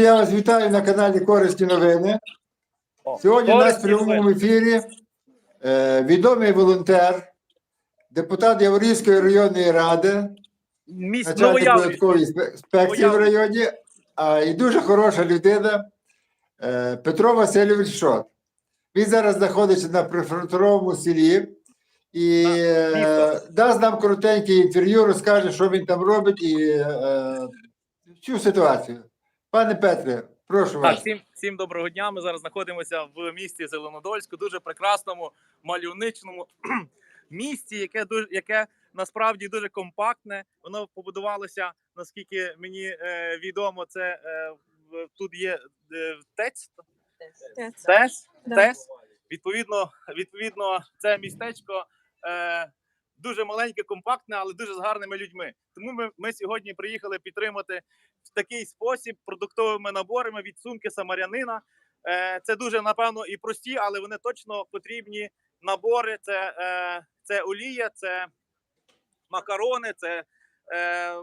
я вас вітаю на каналі Корисні новини. Сьогодні у нас в прямому ефірі е, відомий волонтер, депутат Яворівської районної ради, начальник податкової спе- інспекції в районі, а і дуже хороша людина е, Петро Васильович Шот. Він зараз знаходиться на прифронтовому селі і е, дасть нам коротеньке інтерв'ю, розкаже, що він там робить і е, всю ситуацію. Пане Петре, прошу Так, всім, всім доброго дня. Ми зараз знаходимося в місті Зеленодольську, дуже прекрасному, мальовничному місті, яке дуже яке насправді дуже компактне. Воно побудувалося, наскільки мені е, відомо, це е, тут є е, ТЕЦ, ТЕС, Да. ТЕС. Відповідно, відповідно, це містечко е, дуже маленьке, компактне, але дуже з гарними людьми. Тому ми, ми сьогодні приїхали підтримати в такий спосіб продуктовими наборами від сумки самарянина. Е, це дуже напевно і прості, але вони точно потрібні набори. Це, е, це олія, це макарони, це е,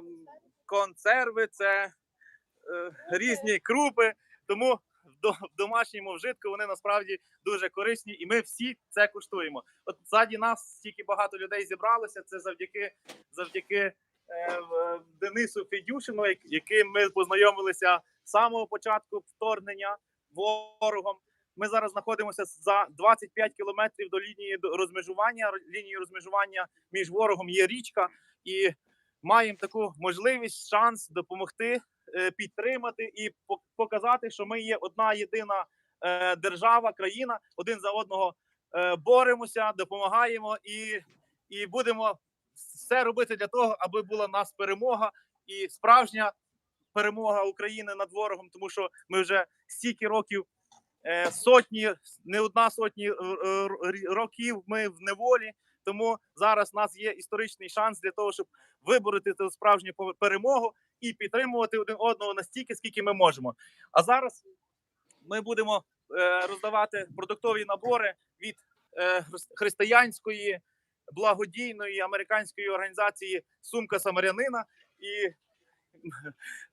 консерви, це різні крупи. Тому в домашньому вжитку вони насправді дуже корисні, і ми всі це куштуємо. От ззаді нас стільки багато людей зібралося. Це завдяки завдяки Денису Федюшину, яким ми познайомилися з самого початку вторгнення ворогом. Ми зараз знаходимося за 25 кілометрів до лінії розмежування. Лінії розмежування між ворогом є річка, і маємо таку можливість, шанс допомогти, е, підтримати і по- показати, що ми є одна єдина е, держава, країна, один за одного е, боремося, допомагаємо і, і будемо все робити для того, аби була в нас перемога і справжня перемога України над ворогом, тому що ми вже стільки років, е, сотні, не одна сотні е, е, років ми в неволі. Тому зараз у нас є історичний шанс для того, щоб вибороти цю справжню перемогу і підтримувати один одного настільки, скільки ми можемо. А зараз ми будемо роздавати продуктові набори від християнської благодійної американської організації Сумка Самарянина. І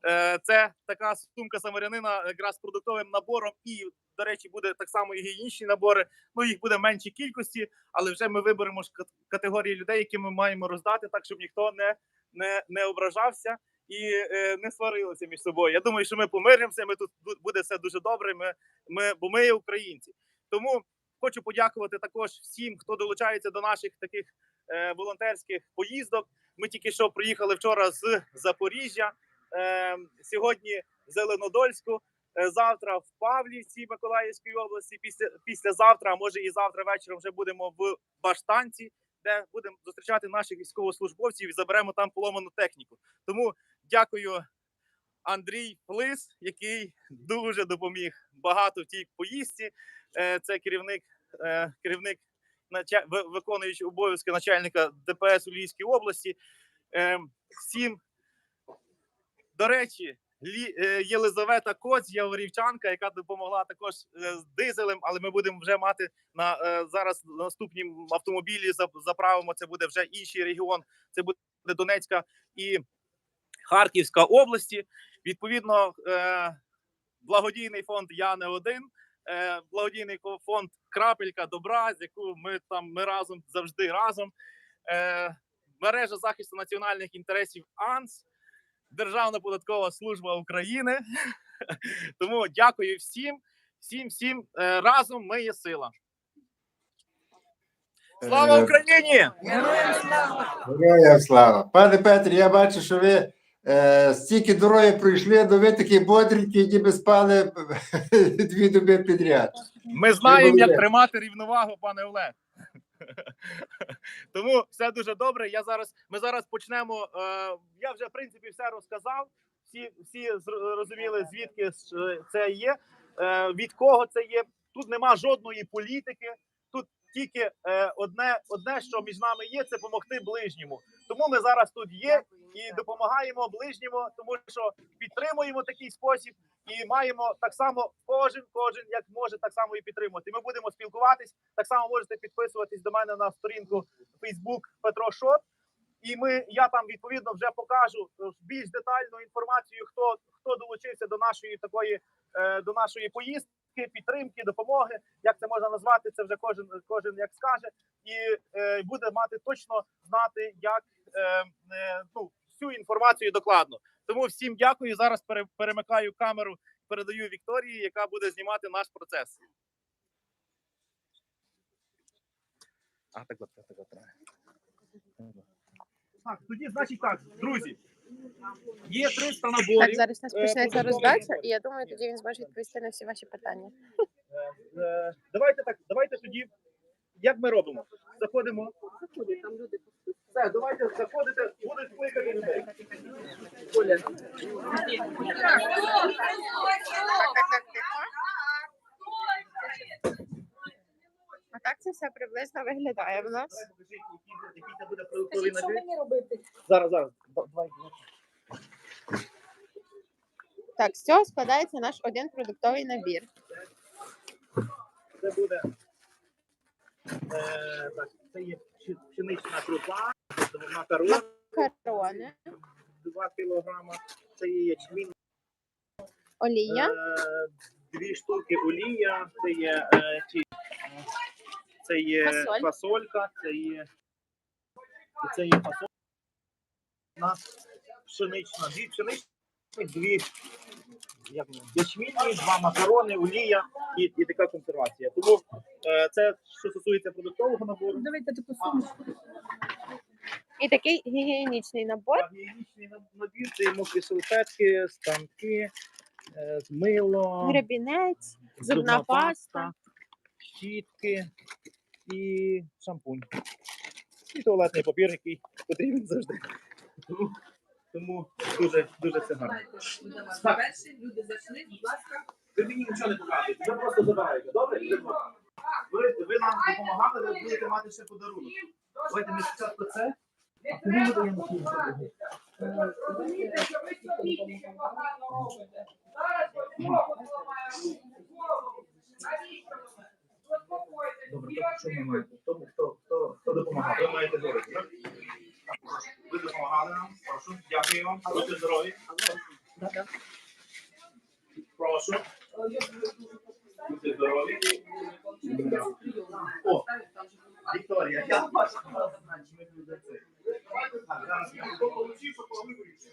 е, це така сумка самарянина якраз з продуктовим набором. І, до речі, буде так само і інші набори. Ну їх буде в меншій кількості, але вже ми виберемо ж категорії людей, які ми маємо роздати, так щоб ніхто не, не, не ображався і е, не сварилися між собою. Я думаю, що ми помиримося. Ми тут буде все дуже добре. Ми, ми, бо ми є українці. Тому хочу подякувати також всім, хто долучається до наших таких е, волонтерських поїздок. Ми тільки що приїхали вчора з Запоріжжя. Е, сьогодні в Зеленодольську. е, Завтра в Павлівці Миколаївської області. Після післязавтра, а може і завтра вечором вже будемо в Баштанці, де будемо зустрічати наших військовослужбовців і заберемо там поломану техніку. Тому дякую Андрій Флис, який дуже допоміг багато в тій поїздці. Е, Це керівник, е, керівник нача- ви- виконуючий обов'язки начальника ДПС у Львівській області. Е, Всім, до речі, Єлизавета Коць, Яворівчанка, яка допомогла також з дизелем, але ми будемо вже мати на зараз на наступнім автомобілі. Заправимо. Це буде вже інший регіон. Це буде Донецька і Харківська області. Відповідно, е, благодійний фонд Я не один. е, Благодійний фонд Крапелька добра, з яку ми там ми разом завжди разом. Е, Мережа захисту національних інтересів АНС, Державна податкова служба України. Тому дякую всім, всім, всім разом. Ми є сила. Слава Україні! Героям слава. Пане Петре, я бачу, що ви е, стільки дороги пройшли, але ви такі бодренькі, ніби спали дві доби підряд. Ми знаємо, як тримати рівновагу, пане Олег. Тому все дуже добре. Я зараз, ми зараз почнемо. Е, я вже в принципі все розказав. Всі, всі розуміли, звідки це є, е, від кого це є. Тут нема жодної політики. Тут тільки е, одне, одне, що між нами є, це допомогти ближньому. Тому ми зараз тут є і допомагаємо ближньому, тому що підтримуємо такий спосіб і маємо так само кожен, кожен як може, так само і підтримувати. Ми будемо спілкуватись. Так само можете підписуватись до мене на сторінку Facebook Петро Шот. І ми, я там відповідно вже покажу е, більш детальну інформацію, хто хто долучився до нашої такої е, до нашої поїздки, підтримки, допомоги. Як це можна назвати? Це вже кожен кожен як скаже, і е, буде мати точно знати, як е, е, ну всю інформацію докладно. Тому всім дякую. Зараз пере, перемикаю камеру, передаю Вікторії, яка буде знімати наш процес. А, так, от, так, от, так. Так, тоді, значить так, друзі. Є 300 наборів. Так, зараз у нас е, почнеться роздача, і я думаю, тоді він зможе відповісти на всі ваші питання. Е, е, Давайте так, давайте тоді. Як ми робимо? Заходимо. Все, давайте заходите, будуть кликати людей. Оля. А так це все приблизно виглядає в нас. Зараз, зараз. Да- Давай. Так, з цього складається наш один продуктовий набір. Це буде. Е, так, це є пшенична крупа, це макарон Макарони, 2 кілограма, це є ячмінь, олія, е, дві штуки олія, це є е, ті, це є Фасоль. фасолька, це є це є фасолька. На пшенична, дві пшеничні, дві як воно, ячмінні, два макарони, олія і, і така консервація. Тому е, це що стосується продуктового набору. Давайте таку сумку. І такий гігієнічний набор. Гігієнічний набір це мокрі салфетки, станки, е, мило, Гребінець, зубна паста. щітки і шампунь. І туалетний папір, який потрібен завжди. Тому, тому дуже, дуже це гарно. Так. Люди зайшли, будь ласка. Ви мені нічого не показуєте, ви просто забираєте, добре? Ви, ви нам допомагали, ви будете мати ще подарунок. Давайте ми спочатку це, а тоді ми даємо кінцю. Розумієте, що ви чоловіки погано робите. Зараз ви голову зламаємо, голову. Навіщо ви? Заспокойтесь. Добре, то що ми маємо? Хто, хто, хто, хто допомагав? Ви маєте говорити, так? Ви допомагали нам, прошу. Дякую вам. Будьте здорові. Прошу. Будьте здорові. О, Вікторія, я бачу. Чи ми тут за це? Так, зараз я получив, що поговорити.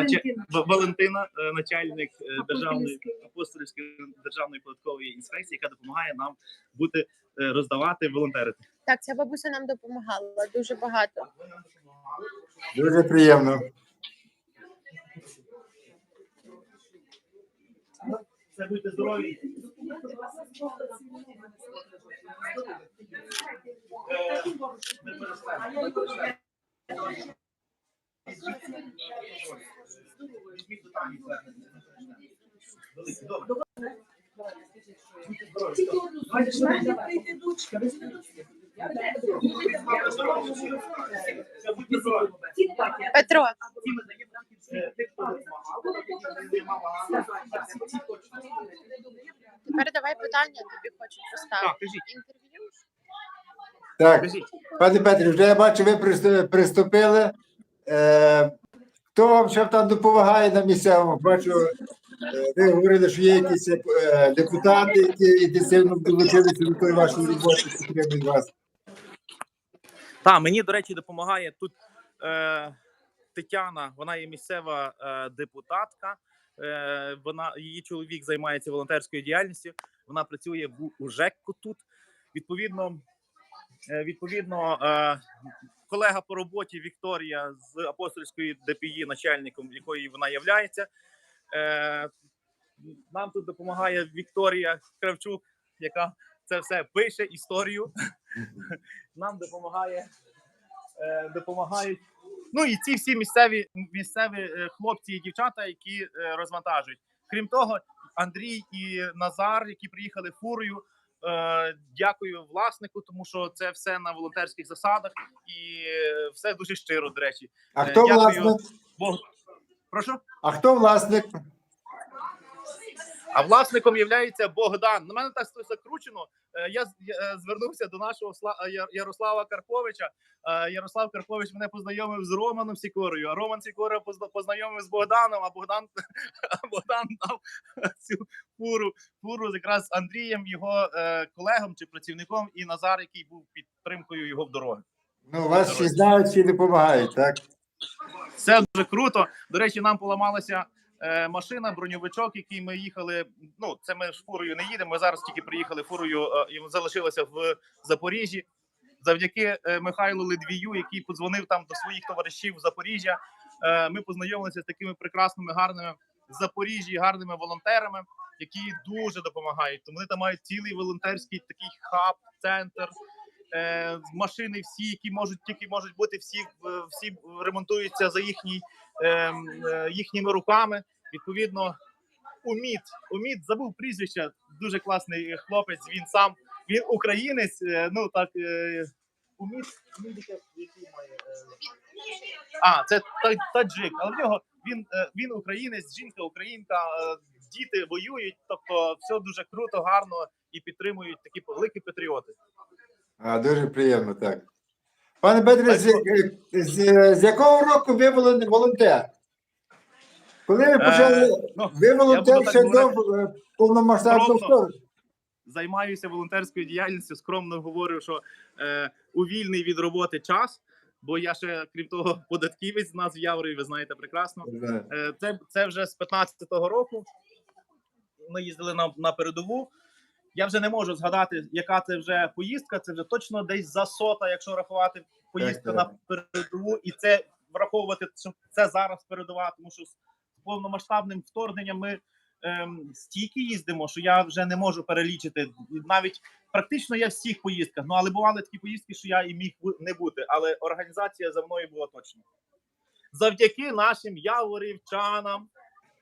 Вікторія, е, наче- В- Валентина, е, начальник е, державної апостольської державної податкової інспекції, яка допомагає нам бути е, роздавати, волонтерити. Так, ця бабуся нам допомагала дуже багато. Дуже приємно. Це будьте здорові. Е, будьте здорові. Петро, тепер давай питання тобі хочу поставити. Інтерв'ю. Так, пане Петрі, вже я бачу, ви приступили. Е, хто вам ще там допомагає на місцевому? Бачу, е, ви говорили, що є якісь е, депутати, які інтенсивно долучилися до тої вашої роботи, підтримують вас. Так, мені, до речі, допомагає тут е, Тетяна, вона є місцева е, депутатка. Е, вона, її чоловік займається волонтерською діяльністю. Вона працює в у тут. Відповідно, е, відповідно, е, колега по роботі Вікторія з апостольської ДПІ, начальником якої вона являється. Е, нам тут допомагає Вікторія Кравчук, яка це все пише історію. Нам допомагає, е, допомагають. Ну і ці всі місцеві місцеві е, хлопці і дівчата, які розвантажують. Крім того, Андрій і Назар, які приїхали фурою. Е, дякую власнику, тому що це все на волонтерських засадах і все дуже щиро, до речі. А Е, хто дякую. власник? Бог... Прошу. А хто власник? А власником є Богдан. На мене так все закручено. Е, Я е, звернувся до нашого е, Ярослава Карповича. Ярослав Карпович мене познайомив з Романом Сікорою, а Роман Сікора позна- познайомив з Богданом, а Богдан, а Богдан дав цю фуру, фуру якраз з Андрієм, його колегом чи працівником, і Назар, який був підтримкою його в дороги. Ну, вас всі знають, всі допомагають, так? Це дуже круто. До речі, нам поламалася машина, броньовичок, який ми їхали. Ну, це ми ж фурою не їдемо. Ми зараз тільки приїхали фурою е, і залишилося в Запоріжжі. Завдяки е, Михайлу Ледвію, який подзвонив там до своїх товаришів в Запоріжжя. Е, ми познайомилися з такими прекрасними, гарними в Запоріжжі, гарними волонтерами, які дуже допомагають. Тому вони там мають цілий волонтерський такий хаб, центр. Е, машини всі, які можуть тільки можуть бути, всі е, всі ремонтуються за їхній ем, е, їхніми руками. Відповідно, Уміт, Уміт забув прізвище. Дуже класний хлопець. Він сам він українець. Ну так е, Уміт, який має а це та- таджик. Але в нього він він українець, жінка українка, діти воюють. Тобто, все дуже круто, гарно і підтримують такі великі патріоти. А, дуже приємно, так. Пане Петре, з, з, з якого року ви волон- волонтер? Коли ви почали, ну, ви волонтер ще до е, повномасштабного вторгнення. займаюся волонтерською діяльністю. Скромно говорю, що е, у вільний від роботи час. Бо я ще, крім того, податківець в нас в Яврові, ви знаєте прекрасно. Е, це, це вже з 15-го року. Ми їздили на, на передову. Я вже не можу згадати, яка це вже поїздка. Це вже точно десь за сота, якщо рахувати поїздка на передову, і це враховувати, що це зараз передова, тому що з повномасштабним вторгненням ми ем, стільки їздимо, що я вже не можу перелічити. Навіть практично я в всіх поїздках. Ну але бували такі поїздки, що я і міг не бути. Але організація за мною була точно. Завдяки нашим яворівчанам,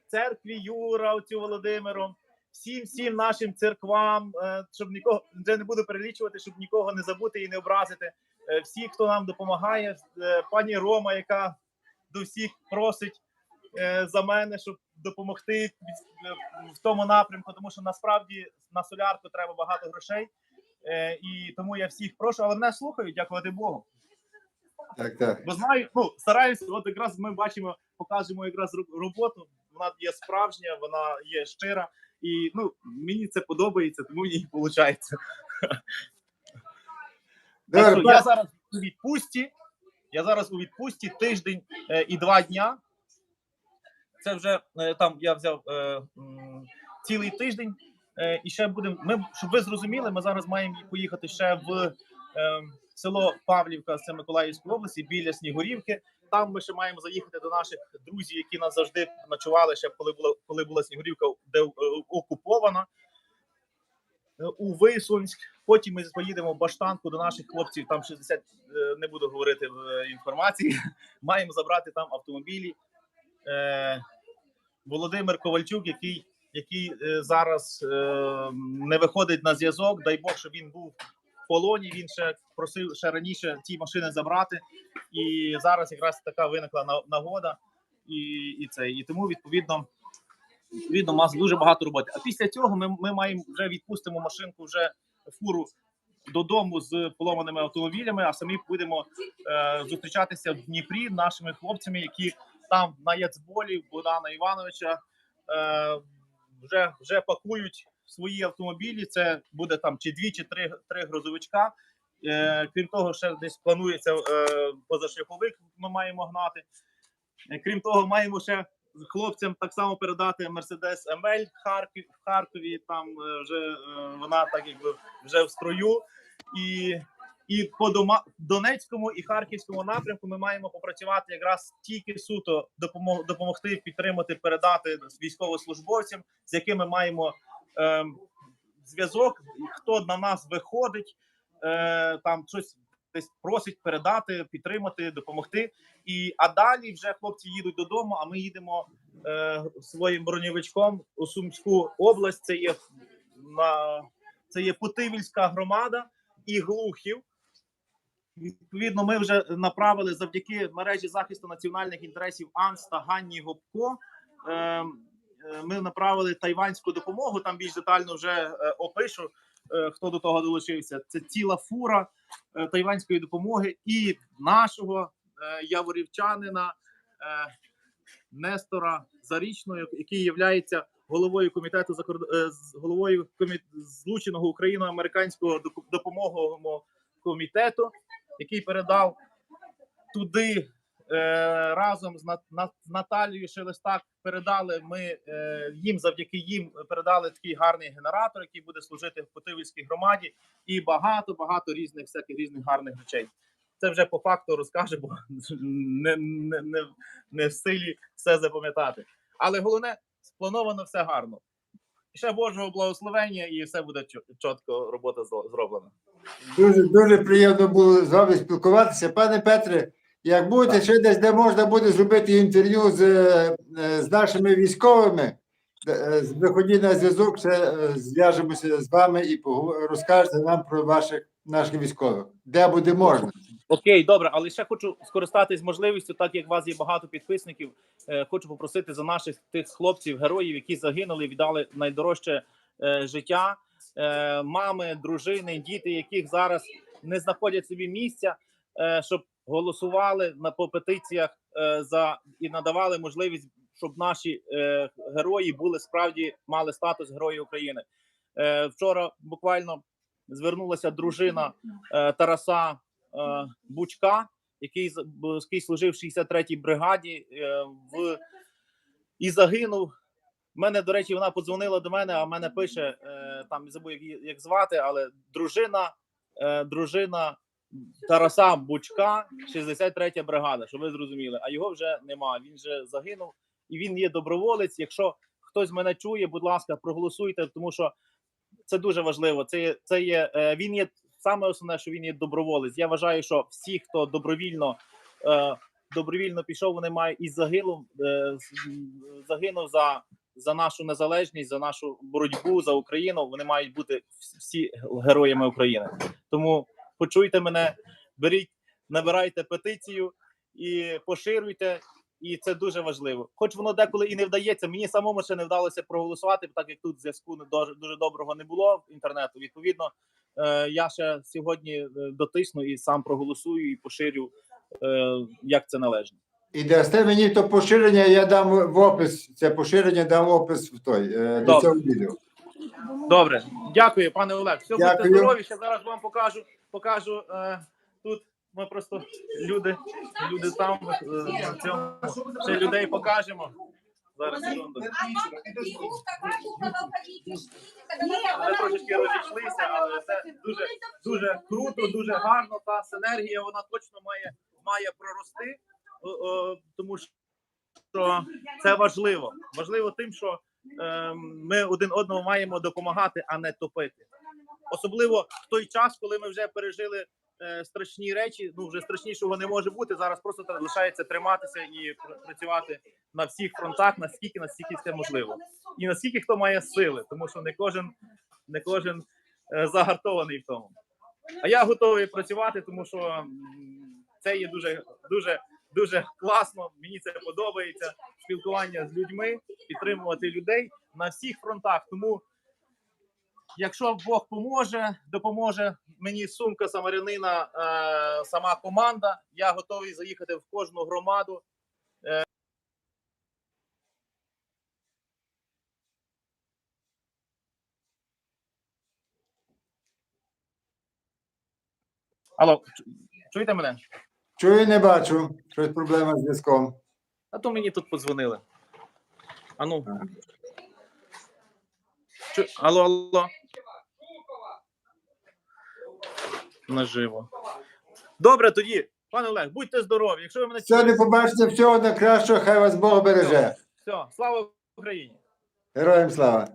церкві Юра, отцю Володимиру, всім всім нашим церквам, е, щоб нікого вже не буду перелічувати, щоб нікого не забути і не образити. Е, Всі, хто нам допомагає, е, пані Рома, яка до всіх просить за мене, щоб допомогти в тому напрямку, тому що насправді на солярку треба багато грошей. І тому я всіх прошу, але мене слухають, дякувати Богу. Так, так. Бо знаю, ну стараюся, от якраз ми бачимо, покажемо якраз роботу. Вона є справжня, вона є щира, і ну мені це подобається, тому мені і виходить. Так що я зараз у відпустці. Я зараз у відпустці тиждень е, і два дня. Це вже е, там я взяв е, м, цілий тиждень. Е, і ще будемо. Ми щоб ви зрозуміли, ми зараз маємо поїхати ще в е, село Павлівка, це Миколаївської області, біля Снігурівки. Там ми ще маємо заїхати до наших друзів, які нас завжди ночували, ще коли була коли була Снігурівка, де е, окупована. Е, У Висунськ. Потім ми поїдемо в Баштанку до наших хлопців. Там 60, е, не буду говорити в інформації. Маємо забрати там автомобілі. Володимир Ковальчук, який, який зараз не виходить на зв'язок. Дай Бог, щоб він був полоні. Він ще просив ще раніше ці машини забрати. І зараз якраз така виникла на- нагода. І, і це. І тому відповідно. Відповідно, у нас дуже багато роботи. А після цього ми, ми маємо вже відпустимо машинку, вже фуру додому з поломаними автомобілями, а самі будемо е, зустрічатися в Дніпрі нашими хлопцями, які там на Яцболі Богдана Івановича е, вже, вже пакують свої автомобілі. Це буде там чи дві, чи три, три грузовичка. Е, крім того, ще десь планується е, позашляховик. Ми маємо гнати. Е, Крім того, маємо ще хлопцям так само передати Мерседес МЛ Харків в Харкові. Там е, вже е, вона так якби вже в строю. І, і по дома Донецькому і Харківському напрямку ми маємо попрацювати якраз тільки суто допомог, допомогти підтримати, передати військовослужбовцям, з якими маємо ем, зв'язок, хто на нас виходить, е, там щось десь просить передати, підтримати, допомогти. І а далі вже хлопці їдуть додому. А ми їдемо е, своїм броньовичком у Сумську область. Це є на це є Путивільська громада і Глухів. Відповідно, ми вже направили завдяки мережі захисту національних інтересів АНС та Ганні Гопко. Е, е, ми направили тайванську допомогу. Там більш детально вже е, опишу, е, хто до того долучився. Це ціла фура е, тайванської допомоги і нашого е, яворівчанина е, Нестора Зарічного, який є головою комітету е, головою комі... злученого україно-американського допомогового комітету, який передав туди е, разом з Нат- Нат- Наталією Шелестак. Передали ми е, їм завдяки їм передали такий гарний генератор, який буде служити в Потивільській громаді, і багато багато різних всяких різних гарних речей. Це вже по факту розкаже, бо не, не, не, не в силі все запам'ятати. Але головне, сплановано все гарно. Ще Божого благословення, і все буде чітко робота зро- зроблена. Дуже дуже приємно було з вами спілкуватися. Пане Петре, як будете ще десь, де можна буде зробити інтерв'ю з, е, е, з нашими військовими, е, виходіть на зв'язок, ще е, зв'яжемося з вами і розкажете нам про ваших наших військових, де буде можна. Окей, добре, але ще хочу скористатись можливістю, так як у вас є багато підписників. Е, хочу попросити за наших тих хлопців, героїв, які загинули, віддали найдорожче е, життя, е, мами, дружини, діти, яких зараз не знаходять собі місця, е, щоб голосували на по петиціях е, за і надавали можливість, щоб наші е, герої були справді мали статус Герої України. Е, вчора буквально звернулася дружина е, Тараса е, Бучка, який який служив в 63-й бригаді е, в і загинув. Мене, до речі, вона подзвонила до мене, а мене пише е, там забув, як, як звати, але дружина, е, дружина Тараса Бучка, 63-я бригада, щоб ви зрозуміли. А його вже нема. Він вже загинув, і він є доброволець. Якщо хтось мене чує, будь ласка, проголосуйте, тому що це дуже важливо. Це це є е, він є саме основне, що він є доброволець. Я вважаю, що всі, хто добровільно е, добровільно пішов, вони мають і загинув, е, загинув за, за нашу незалежність, за нашу боротьбу за Україну. Вони мають бути всі героями України. Тому почуйте мене, беріть, набирайте петицію і поширюйте. І це дуже важливо. Хоч воно деколи і не вдається. Мені самому ще не вдалося проголосувати, так як тут зв'язку не дуже, дуже доброго не було інтернету. Відповідно, е, я ще сьогодні е, дотисну і сам проголосую і поширю, е, як це належно. І дасте мені то поширення, я дам в опис. Це поширення дам в опис в той е, до цього відео. Добре, дякую, пане Олег. Все будьте Дякую. здорові. Ще зараз вам покажу. Покажу е, тут. Ми просто люди, люди там е, на цьому ще людей покажемо. Зараз секунду. Ми трошечки розійшлися, але це дуже дуже круто, дуже гарно. Та синергія вона точно має має прорости, о, о, тому що це важливо. Важливо тим, що ми один одному маємо допомагати, а не топити. Особливо в той час, коли ми вже пережили е, страшні речі. Ну вже страшнішого не може бути. Зараз просто треба- лишається триматися і працювати на всіх фронтах, наскільки наскільки це можливо, і наскільки хто має сили, тому що не кожен не кожен е, загартований в тому. А я готовий працювати, тому що це є дуже дуже дуже класно. Мені це подобається. Спілкування з людьми, підтримувати людей на всіх фронтах. Тому, якщо Бог поможе, допоможе мені сумка самарянина, е, сама команда. Я готовий заїхати в кожну громаду. Е, Алло, чуєте мене? Чую, не бачу. Щось проблема з зв'язком. А то мені тут подзвонили. А ну. Чу... Алло, алло. Наживо. Добре, тоді, пане Олег, будьте здорові. Якщо ви мене Все, не побачите, всього найкращого, хай вас Бог береже. все, слава Україні! Героям слава!